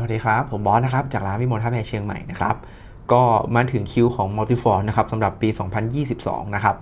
สวัสดีครับ ผมบอสนะครับ จากร้านวิมลท่าแพเชียงใหม่นะครับ ก็มาถึงคิวของ Multifort นะครับสำหรับปี 2022 นะครับ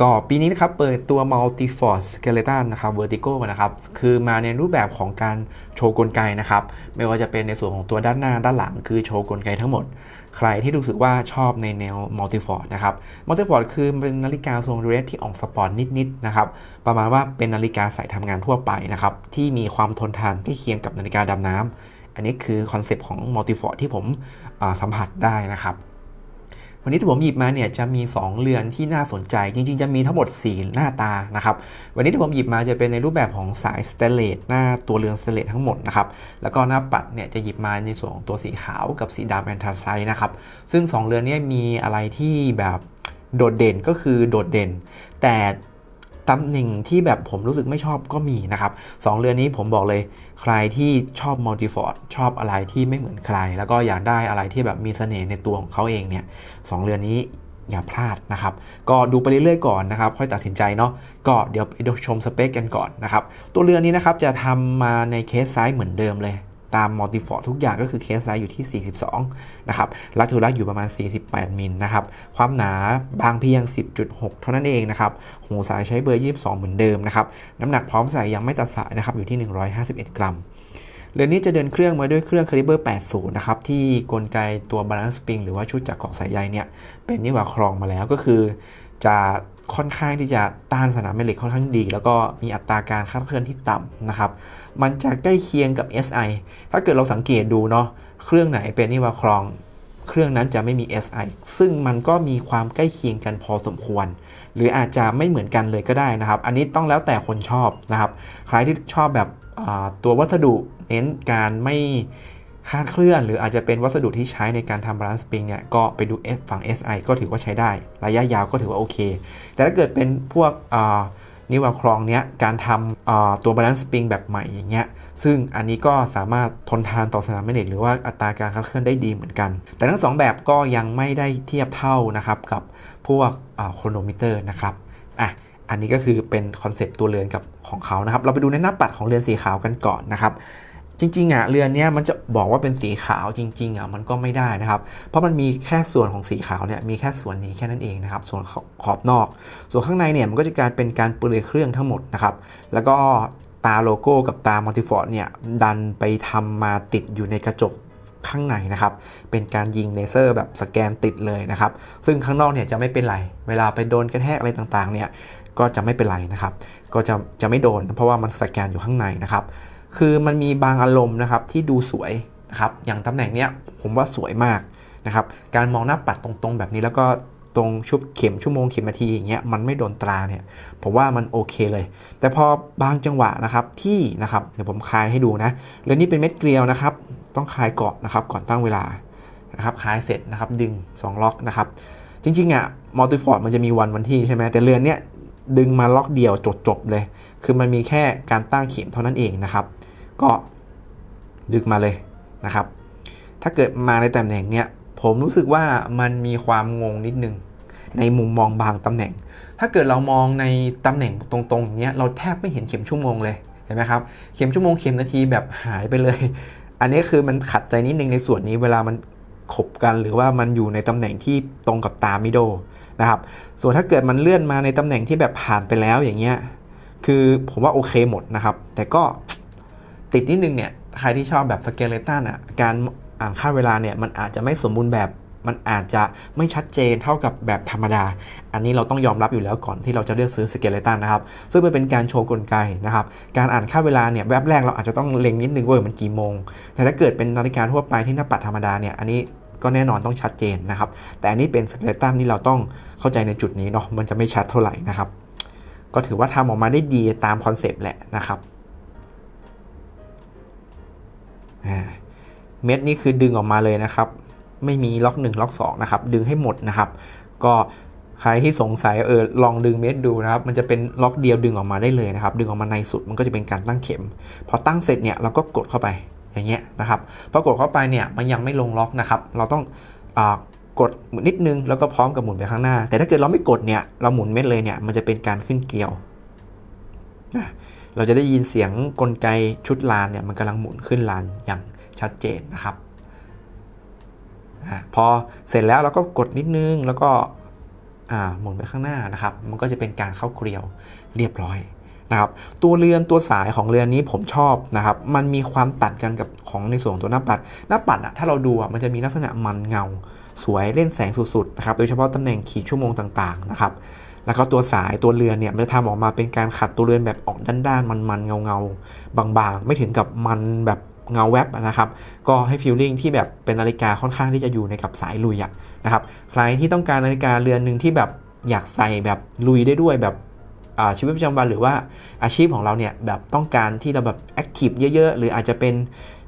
ก็ปีนี้นะครับเปิดตัว Multifort Skeleton นะครับ Vertigo นะครับ คือมาในรูปแบบของการโชว์กลไกนะครับ ไม่ว่าจะเป็นในส่วนของตัวด้านหน้าด้านหลัง คือโชว์กลไกทั้งหมด ใครที่รู้สึกว่าชอบในแนว Multifort นะครับ Multifort คือเป็นนาฬิกาทรงเรสที่ออกสปอร์ตนิดๆนะครับ ประมาณว่าเป็นนาฬิกาใส่ทำงานทั่วไปนะครับ ที่มีความทนทานใกล้เคียงกับนาฬิกาดำน้ำ อันนี้คือคอนเซปต์ของ Multifort ที่ผมสัมผัสได้นะครับวันนี้ที่ผมหยิบมาเนี่ยจะมี 2 เรือนที่น่าสนใจ จริง ๆ จะมีทั้งหมด 4 หน้าตานะครับวันนี้ที่ผมหยิบมาจะเป็นในรูปแบบของสายสเตเลสหน้าตัวเรือนสเตเลสทั้งหมดนะครับแล้วก็หน้าปัดเนี่ยจะหยิบมาในส่วนของตัวสีขาวกับสีดำแอนทราไซต์นะครับซึ่ง 2 เรือนนี้มีอะไรที่แบบโดดเด่นก็คือโดดเด่น แต่ ตำแหน่งที่แบบผมรู้สึกไม่ชอบก็มีนะครับสองเรือนนี้ผมบอกเลยใครที่ชอบมัลติฟอร์ดชอบอะไรที่ไม่เหมือนใคร แล้วก็อยากได้อะไรที่แบบมีเสน่ห์ในตัวของเขาเองเนี่ยสองเรือนนี้อย่าพลาดนะครับ ก็ดูไปเรื่อยๆก่อนนะครับ ค่อยตัดสินใจเนาะ ก็เดี๋ยวไปดูชมสเปคกันก่อนนะครับ ตัวเรือนนี้นะครับจะทำมาในเคสไซส์เหมือนเดิมเลย ตามมัลติฟอร์ทุกอย่างก็คือเคสไซส์อยู่ที่ 42 นะครับลักทูลักอยู่ประมาณ 48 มิลนะครับ ความหนาบางเพียง 10.6 เท่านั้นเองนะครับ หูสายใช้เบอร์ 22 เหมือนเดิมนะครับ น้ำหนักพร้อมใส่ยังไม่ตัดสายนะครับอยู่ที่ 151 กรัมเรือนนี้จะเดินเครื่องมาด้วยเครื่องคาลิเบอร์ 80 นะครับ ที่กลไกตัวบาลานซ์สปริงหรือว่าชุดจักรเกาะสายใยเนี่ยเป็นนิวาครองมาแล้วก็คือ จะค่อนข้างที่จะต้านสนามแม่เหล็กค่อนข้างดี แล้วก็มีอัตราการคลาดเคลื่อนที่ต่ำนะครับ มันจะใกล้เคียงกับ SI ถ้าเกิดเราสังเกตดูเนาะเครื่องไหนเป็นนิวาครอง เครื่องนั้นจะไม่มี SI ซึ่งมันก็มีความใกล้เคียงกันพอสมควร หรืออาจจะไม่เหมือนกันเลยก็ได้นะครับ อันนี้ต้องแล้วแต่คนชอบนะครับ ใครที่ชอบแบบตัววัสดุเน้นการไม่คาดเคลื่อน หรืออาจจะเป็นวัสดุที่ใช้ในการทำบาลานซ์สปริงเนี่ยก็ไปดู F ฝั่ง SI ก็ถือว่าใช้ได้ ระยะยาวก็ถือว่าโอเค แต่ถ้าเกิดเป็นพวก นิวาครองเนี้ยการทำตัวบาลานซ์สปริงแบบใหม่อย่างเงี้ยซึ่งอันนี้ก็สามารถทนทานต่อสนามแม่เหล็กหรือว่าอัตราการคลาดเคลื่อนได้ดีเหมือนกัน แต่ทั้งสองแบบก็ยังไม่ได้เทียบเท่านะครับกับพวกโครโนมิเตอร์นะครับอะอันนี้ก็คือเป็นคอนเซปต์ตัวเรือนกับของเขานะครับ เราไปดูในหน้าปัดของเรือนสีขาวกันก่อนนะครับ จริงๆอะเรือนเนี้ยมันจะบอกว่าเป็นสีขาวจริงๆอะมันก็ไม่ได้นะครับ เพราะมันมีแค่ส่วนของสีขาวเนี่ยมีแค่ส่วนนี้แค่นั้นเองนะครับ ส่วนขอบนอก ส่วนข้างในเนี่ยมันก็จะกายเป็นการเปลือยเครื่องทั้งหมดนะครับแล้วก็ตาโลโก้กับตามัลติฟอร์ดเนี่ยดันไปทำมาติดอยู่ในกระจกข้างในนะครับ เป็นการยิงเลเซอร์แบบสแกนติดเลยนะครับ ซึ่งข้างนอกเนี่ยจะไม่เป็นไร เวลาไปโดนกระแทกอะไรต่างๆเนี่ยก็จะไม่เป็นไรนะครับ ก็จะจะไม่โดนเพราะว่ามันสแกนอยู่ข้างในนะครับ คือมันมีบางอารมณ์นะครับที่ดูสวยนะครับอย่างตำแหน่งเนี้ยผมว่าสวยมากนะครับการมองหน้าปัดตรงๆ แบบนี้แล้วก็ตรงชุบเข็มชั่วโมงเข็มนาทีอย่างเงี้ยมันไม่โดนตราเนี่ยผมว่ามันโอเคเลย แต่พอบางจังหวะนะครับที่นะครับเดี๋ยวผมคลายให้ดูนะเรื่องนี้เป็นเม็ดเกลียวนะครับ ต้องคลายเกาะนะครับก่อนตั้งเวลานะครับคลายเสร็จนะครับดึง 2 ล็อกนะครับจริงๆอะมัลติฟอร์ดมันจะมีวันวันที่ใช่ไหมแต่เรือนเนี้ยดึงมาล็อกเดียวจบจบๆเลย คือมันมีแค่การตั้งเข็มเท่านั้นเองนะครับ ก็ดึงมาเลยนะครับ ถ้าเกิดมาในตำแหน่งเนี้ยผมรู้สึกว่ามันมีความงงนิดนึง ในมุมมองบางตำแหน่ง ถ้าเกิดเรามองในตำแหน่งตรงๆอย่างเงี้ยเราแทบไม่เห็นเข็มชั่วโมงเลยเห็นไหมครับเข็มชั่วโมงเข็มนาทีแบบหายไปเลย อันนี้คือมันขัดใจนิดนึงในส่วนนี้เวลามันขบกันหรือว่ามันอยู่ในตำแหน่งที่ตรงกับตามิโดนะครับ ส่วนถ้าเกิดมันเลื่อนมาในตำแหน่งที่แบบผ่านไปแล้วอย่างเงี้ย คือผมว่าโอเคหมดนะครับ แต่ก็ ติดนิดนึงเนี่ยใครที่ชอบแบบสเกเลตันอะการอ่านค่าเวลาเนี่ยมันอาจจะไม่สมบูรณ์แบบมันอาจจะไม่ชัดเจนเท่ากับแบบธรรมดา อันนี้เราต้องยอมรับอยู่แล้วก่อนที่เราจะเลือกซื้อสเกเลตันนะครับ ซึ่งมันเป็นการโชว์กลไกนะครับ การอ่านค่าเวลาเนี่ยแวบแรกเราอาจจะต้องเล็งนิดนึงว่ามันกี่โมง แต่ถ้าเกิดเป็นนาฬิกาทั่วไปที่หน้าปัดธรรมดาเนี่ย อันนี้ก็แน่นอนต้องชัดเจนนะครับ แต่อันนี้เป็นสเกเลตันที่เราต้องเข้าใจในจุดนี้เนาะ มันจะไม่ชัดเท่าไหร่นะครับ ก็ถือว่าทำออกมาได้ดีตามคอนเซปต์แหละนะครับ เม็ดนี้คือดึงออกมาเลยนะครับ ไม่มีล็อก 1 ล็อก2นะครับดึงให้หมดนะครับ ก็ใครที่สงสัยเออลองดึงเม็ดดูนะครับ มันจะเป็นล็อกเดียวดึงออกมาได้เลยนะครับ ดึงออกมาในสุดมันก็จะเป็นการตั้งเข็ม พอตั้งเสร็จเนี่ยเราก็กดเข้าไปอย่างเงี้ยนะครับพอกดเข้าไปเนี่ยมันยังไม่ลงล็อกนะครับ เราต้องอกดนิดนึงแล้วก็พร้อมกับหมุนไปข้างหน้า แต่ถ้าเกิดเราไม่กดเนี่ยเราหมุนเม็ดเลยเนี่ยมันจะเป็นการขึ้นเกลียวนะ เราจะได้ยินเสียงกลไกชุดลานเนี่ยมันกำลังหมุนขึ้นลานอย่างชัดเจนนะครับอพอเสร็จแล้วเราก็กดนิดนึงแล้วก็หมุนไปข้างหน้านะครับ มันก็จะเป็นการเข้าเกลียวเรียบร้อยนะครับ ตัวเรือนตัวสายของเรือนนี้ผมชอบนะครับ มันมีความตัดกันกับของในส่วนของตัวหน้าปัด หน้าปัดอะถ้าเราดูอะมันจะมีลักษณะมันเงา สวยเล่นแสงสุดๆนะครับ โดยเฉพาะตำแหน่งขีดชั่วโมงต่างๆนะครับ แล้วก็ตัวสายตัวเรือนเนี่ยมันจะทำออกมาเป็นการขัดตัวเรือนแบบออกด้านๆมันๆเงาๆบางๆ ไม่ถึงกับมันแบบเงาแวบนะครับ ก็ให้ฟีลลิ่งที่แบบเป็นนาฬิกาค่อนข้างที่จะอยู่ในกับสายลุยอะนะครับ ใครที่ต้องการนาฬิกาเรือนหนึ่งที่แบบอยากใส่แบบลุยได้ด้วยแบบชีวิตประจำวันหรือว่าอาชีพของเราเนี่ยแบบต้องการที่เราแบบแอคทีฟเยอะๆ หรืออาจจะเป็น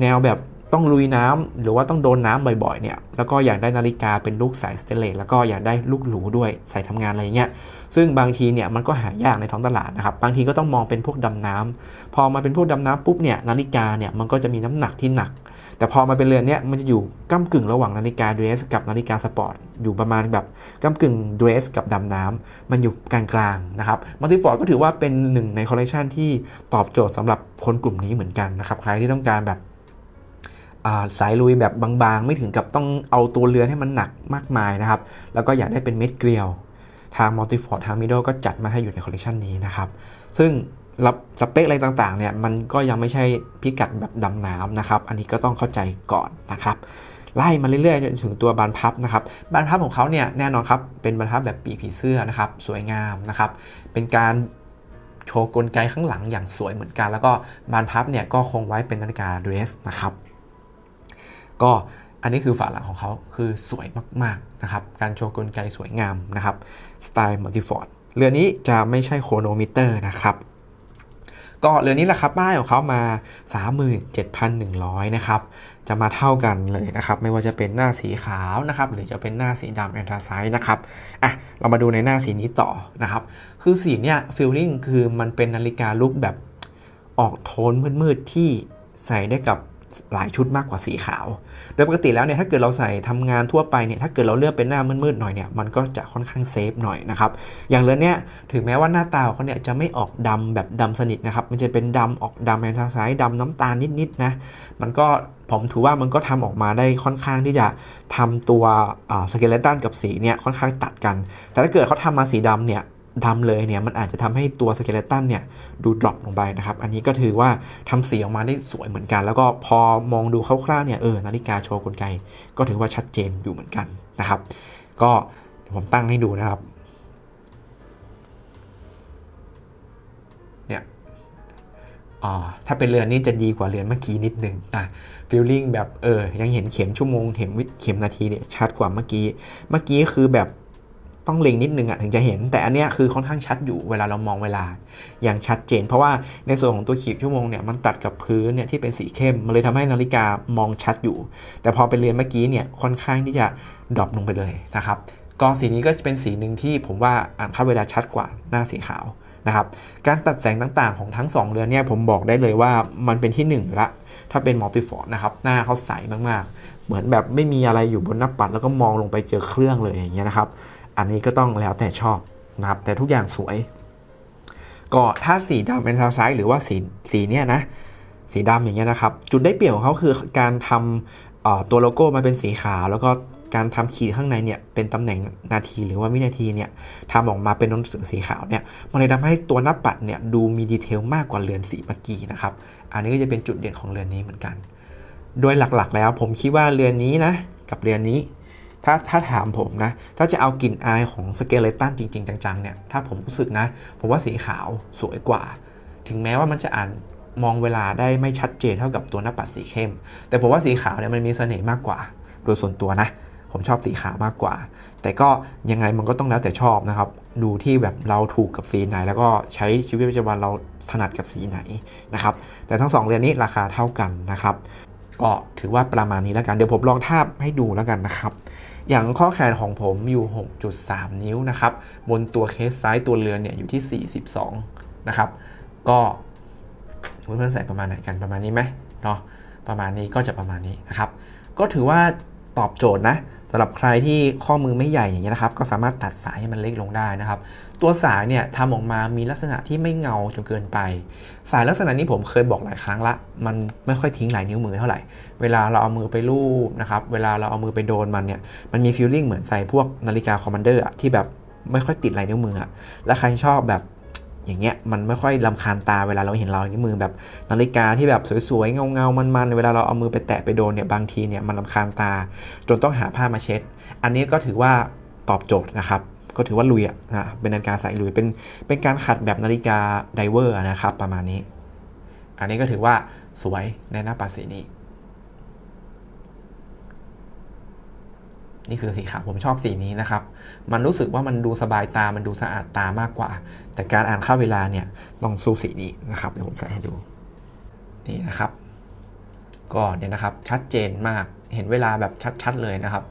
แนวแบบ ต้องลุยน้ำหรือว่าต้องโดนน้ำบ่อยๆเนี่ยแล้วก็อยากได้นาฬิกาเป็นลูกสายสเตเลสแล้วก็อยากได้ลูกหรูด้วยใส่ทำงานอะไรเงี้ยซึ่งบางทีเนี่ยมันก็หายากในท้องตลาดนะครับบางทีก็ต้องมองเป็นพวกดำน้ำพอมาเป็นพวกดำน้ำปุ๊บเนี่ยนาฬิกาเนี่ยมันก็จะมีน้ำหนักที่หนัก แต่พอมาเป็นเรือนเนี่ยมันจะอยู่ก้ากึ่งระหว่างนาฬิกาเดรสกับนาฬิกาสปอร์ตอยู่ประมาณแบบก้ากึ่งเดรสกับดำน้ำมันอยู่กลางๆนะครับมัลติฟอร์ดก็ถือว่าเป็นหนึ่งในคอลเลคชันที่ตอบโจทย์สำหรับคนกลุ่มนี้เหมือนกันนะครับใครที่ต้องการแบบ สายลุยแบบบางๆ ไม่ถึงกับต้องเอาตัวเรือนให้มันหนักมากมายนะครับ แล้วก็อยากได้เป็นเม็ดเกลียว ทางมัลติฟอร์ดทางมิด d ก็จัดมาให้อยู่ในคอลเลคชันนี้นะครับ ซึ่งรับสเปคอะไรต่างๆเนี่ยมันก็ยังไม่ใช่พิกัดแบบดำน้ำนะครับ อันนี้ก็ต้องเข้าใจก่อนนะครับ ไล่มาเรื่อยๆจนถึงตัวบานพับนะครับ บานพับของเขาเนี่ยแน่นอนครับเป็นบานพับแบบปีกผีเสื้อนะครับ สวยงามนะครับ เป็นการโชว์กลไกข้างหลังอย่างสวยเหมือนกัน แล้วก็บานพับเนี่ยก็คงไว้เป็นนาฬิกาเดรสนะครับ ก็อันนี้คือฝาหลังของเขาคือสวยมากๆนะครับ การโชว์กลไกสวยงามนะครับสไตล์มัลติฟอร์ดเรือนี้จะไม่ใช่โครโนมิเตอร์นะครับ ก็เรือนี้แหละครับป้ายของเขามา 37,100 นะครับ จะมาเท่ากันเลยนะครับ ไม่ว่าจะเป็นหน้าสีขาวนะครับ หรือจะเป็นหน้าสีดำแอนทราไซด์นะครับ อะ เรามาดูในหน้าสีนี้ต่อนะครับ คือสีเนี่ยฟีลลิ่งคือมันเป็นนาฬิกาลุกแบบออกโทนมืดๆที่ใส่ได้กับ หลายชุดมากกว่าสีขาว โดยปกติแล้วเนี่ยถ้าเกิดเราใส่ทำงานทั่วไปเนี่ยถ้าเกิดเราเลือกเป็นหน้ามืดๆหน่อยเนี่ยมันก็จะค่อนข้างเซฟหน่อยนะครับอย่างเรือนเนี่ยถึงแม้ว่าหน้าตาของเขาเนี่ยจะไม่ออกดำแบบดำสนิทนะครับมันจะเป็นดำออกดำแอนทาไซด์ดำน้ำตาลนิดๆนะมันก็ผมถือว่ามันก็ทำออกมาได้ค่อนข้างที่จะทำตัวสเกเลตันกับสีเนี่ยค่อนข้างตัดกัน แต่ถ้าเกิดเขาทำมาสีดำเนี่ย ดำเลยเนี่ยมันอาจจะทำให้ตัวสเกเลตันเนี่ยดูดรอปลงไปนะครับ อันนี้ก็ถือว่าทำสีออกมาได้สวยเหมือนกัน แล้วก็พอมองดูคร่าวๆเนี่ยเออนาฬิกาโชว์กลไก ก็ถือว่าชัดเจนอยู่เหมือนกันนะครับ ก็ผมตั้งให้ดูนะครับเนี่ยอ๋อถ้าเป็นเรือนนี้จะดีกว่าเรือนเมื่อกี้นิดนึงนะฟีลลิ่งแบบเออยังเห็นเข็มชั่วโมงเข็มวิเข็มนาทีเนี่ยชัดกว่าเมื่อกี้ เมื่อกี้คือแบบ ต้องเล็งนิดนึงอะถึงจะเห็น แต่อันเนี้ยคือค่อนข้างชัดอยู่เวลาเรามองเวลาอย่างชัดเจน เพราะว่าในส่วนของตัวขีดชั่วโมงเนี่ยมันตัดกับพื้นเนี่ยที่เป็นสีเข้มมันเลยทำให้นาฬิกามองชัดอยู่ แต่พอเป็นเรือนเมื่อกี้เนี่ยค่อนข้างที่จะดรอปลงไปเลยนะครับก็สีนี้ก็จะเป็นสีหนึ่งที่ผมว่าอ่านค่าเวลาชัดกว่าหน้าสีขาวนะครับการตัดแสงต่างๆของทั้ง 2 เรือนเนี่ยผมบอกได้เลยว่ามันเป็นที่ 1 ละ ถ้าเป็นมัลติฟอร์ดนะครับหน้าเขาใสมากๆ เหมือนแบบไม่มีอะไรอยู่บนหน้าปัดแล้วก็มองลงไปเจอเครื่องเลยอย่างเงี้ยนะครับ อันนี้ก็ต้องแล้วแต่ชอบนะครับแต่ทุกอย่างสวย ก็ถ้าสีดำเป็นทาไซด์หรือว่าสีสีเนี้ยนะ สีดำอย่างเงี้ยนะครับ จุดได้เปรียบของเขาคือการทำตัวโลโก้มาเป็นสีขาว แล้วก็การทำขีดข้างในเนี่ยเป็นตำแหน่งนาทีหรือว่าวินาทีเนี่ยทำออกมาเป็นหนังสือสีขาวเนี่ยมันเลยทำให้ตัวหน้าปัดเนี่ยดูมีดีเทลมากกว่าเรือนสีเมื่อกี้นะครับอันนี้ก็จะเป็นจุดเด่นของเรือนนี้เหมือนกัน โดยหลักๆแล้วผมคิดว่าเรือนนี้นะกับเรือนนี้ ถ้าถ้าถามผมนะ ถ้าจะเอากลิ่นอายของสเกเลตันจริง ๆ จังๆเนี่ยถ้าผมรู้สึกนะ ผมว่าสีขาวสวยกว่า ถึงแม้ว่ามันจะอ่านมองเวลาได้ไม่ชัดเจนเท่ากับตัวหน้าปัดสีเข้ม แต่ผมว่าสีขาวเนี่ยมันมีเสน่ห์มากกว่า โดยส่วนตัวนะ ผมชอบสีขาวมากกว่า แต่ก็ยังไงมันก็ต้องแล้วแต่ชอบนะครับ ดูที่แบบเราถูกกับสีไหน แล้วก็ใช้ชีวิตประจำวันเราถนัดกับสีไหนนะครับ แต่ทั้งสองเรือนนี้ราคาเท่ากันนะครับ ก็ถือว่าประมาณนี้แล้วกัน เดี๋ยวผมลองทาบให้ดูแล้วกันนะครับ อย่างข้อแขนของผมอยู่ 6.3 นิ้วนะครับ บนตัวเคสซ้ายตัวเรือนเนี่ยอยู่ที่ 42 นะครับ ก็เพื่อนๆใส่ประมาณไหนกันประมาณนี้ไหมเนาะประมาณนี้ก็จะประมาณนี้นะครับ ก็ถือว่า ตอบโจทย์นะสำหรับใครที่ข้อมือไม่ใหญ่อย่างเงี้ยนะครับ ก็สามารถตัดสายให้มันเล็กลงได้นะครับ ตัวสายเนี่ยทำออกมามีลักษณะที่ไม่เงาจนเกินไป สายลักษณะนี้ผมเคยบอกหลายครั้งละ มันไม่ค่อยทิ้งหลายนิ้วมือเท่าไหร่ เวลาเราเอามือไปลูบนะครับ เวลาเราเอามือไปโดนมันเนี่ย มันมีฟีลลิ่งเหมือนใส่พวกนาฬิกาคอมมานเดอร์อะที่แบบไม่ค่อยติดลายนิ้วมืออะและใครชอบแบบ อย่างเงี้ยมันไม่ค่อยลำคาญตาเวลาเราเห็นเรอยนิ้มือแบบนาฬิกาที่แบบสวยๆเงาๆมันๆเวลาเราเอามือไปแตะไปโดนเนี่ยบางทีเนี่ยมันลำคาญตา จนต้องหาผ้ามาเช็ด อันนี้ก็ถือว่าตอบโจทย์นะครับก็ถือว่าลุยอะนะเป็นนาฬิกาสายลุยเป็นเป็นการขัดแบบนาฬิกาไดเวอร์นะครับประมาณนี้ อันนี้ก็ถือว่าสวยในหน้าปัดสีนี้ นี่คือสีขาวผมชอบสีนี้นะครับ มันรู้สึกว่ามันดูสบายตา มันดูสะอาดตามากกว่า แต่การอ่านค่าเวลาเนี่ยต้องสู้สีนี้นะครับเดี๋ยวผมใส่ให้ดู นี่นะครับ ก็เนี่ยนะครับชัดเจนมาก เห็นเวลาแบบชัดๆเลยนะครับ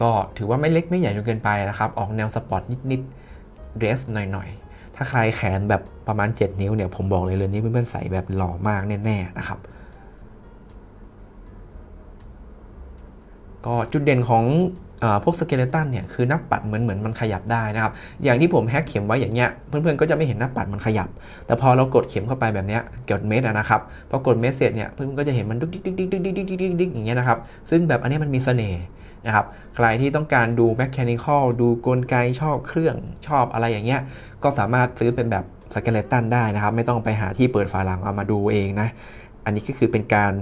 ก็ถือว่าไม่เล็กไม่ใหญ่จนเกินไปนะครับ ออกแนวสปอร์ตนิดๆเดรสหน่อยๆ ถ้าใครแขนแบบประมาณ 7 นิ้วเนี่ยผมบอกเลยเรือนนี้เพื่อนๆใส่แบบหล่อมากแน่ๆนะครับ ก็จุดเด่นของพวกสเกเลตันเนี่ยคือนับปัดเหมือนเหมือนมันขยับได้นะครับ อย่างที่ผมแฮกเข็มไว้อย่างเงี้ยเพื่อนๆก็จะไม่เห็นนับปัดมันขยับ แต่พอเรากดเข็มเข้าไปแบบเนี้ยกดเม็ดนะครับพอกดเม็ดเสร็จเนี่ยเพื่อนๆก็จะเห็นมันดึกดิ๊กดิ๊กดิ๊กดิ๊กดิ๊กดิ๊กดิ๊กอย่างเงี้ยนะครับซึ่งแบบอันนี้มันมีเสน่ห์นะครับใครที่ต้องการดูแมชชีนิคอลดูกลไกชอบเครื่องชอบอะไรอย่างเงี้ยก็สามารถซื้อเป็นแบบสเกเลตันได้นะครับ ไม่ต้องไปหาที่เปิดฝาหลังเอามาดูเองนะอันนี้ก็คือเป็นการ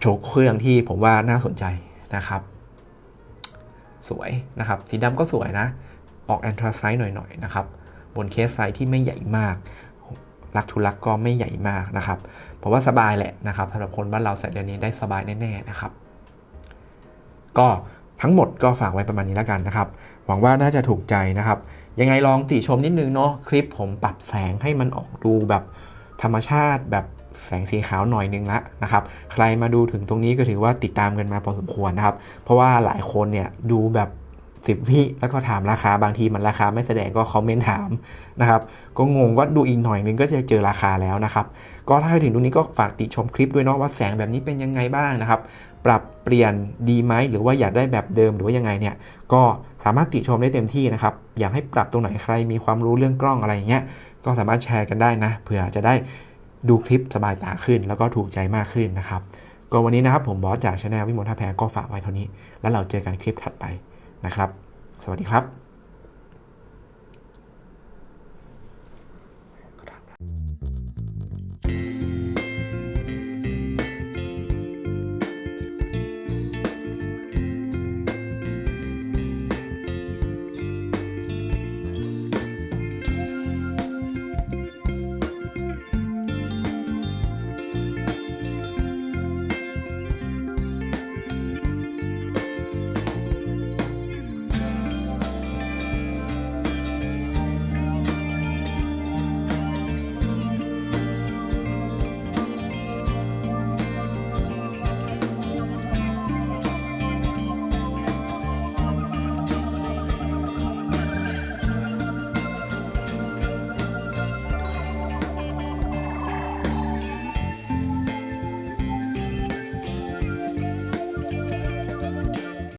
โชว์เครื่องที่ผมว่าน่าสนใจนะครับ สวยนะครับ สีดำก็สวยนะ ออกแอนทราไซต์หน่อยๆนะครับ บนเคสไซส์ที่ไม่ใหญ่มากลักทุลักก็ไม่ใหญ่มากนะครับผมว่าสบายแหละนะครับสำหรับคนบ้านเราใส่เดือนนี้ได้สบายแน่ๆนะครับ ก็ทั้งหมดก็ฝากไว้ประมาณนี้แล้วกันนะครับ หวังว่าน่าจะถูกใจนะครับ ยังไงลองติชมนิดนึงเนาะคลิปผมปรับแสงให้มันออกดูแบบธรรมชาติแบบ แสงสีขาวหน่อยนึงละนะครับ ใครมาดูถึงตรงนี้ก็ถือว่าติดตามกันมาพอสมควรนะครับ เพราะว่าหลายคนเนี่ยดูแบบสิบวิแล้วก็ถามราคาบางทีมันราคาไม่แสดงก็คอมเมนต์ถามนะครับ ก็งงก็ดูอีกหน่อยนึงก็จะเจอราคาแล้วนะครับ ก็ถ้าถึงตรงนี้ก็ฝากติชมคลิปด้วยเนาะว่าแสงแบบนี้เป็นยังไงบ้างนะครับ ปรับเปลี่ยนดีไหมหรือว่าอยากได้แบบเดิมหรือว่ายังไงเนี่ย ก็สามารถติชมได้เต็มที่นะครับ อยากให้ปรับตรงไหนใครมีความรู้เรื่องกล้องอะไรอย่างเงี้ยก็สามารถแชร์กันได้นะเผื่อจะได้ ดูคลิปสบายตาขึ้น แล้วก็ถูกใจมากขึ้นนะครับ ก็วันนี้นะครับผมบอสจากชาแนลวิมลท่าแพรก็ฝากไว้เท่านี้ แล้วเราเจอกันคลิปถัดไปนะครับ สวัสดีครับ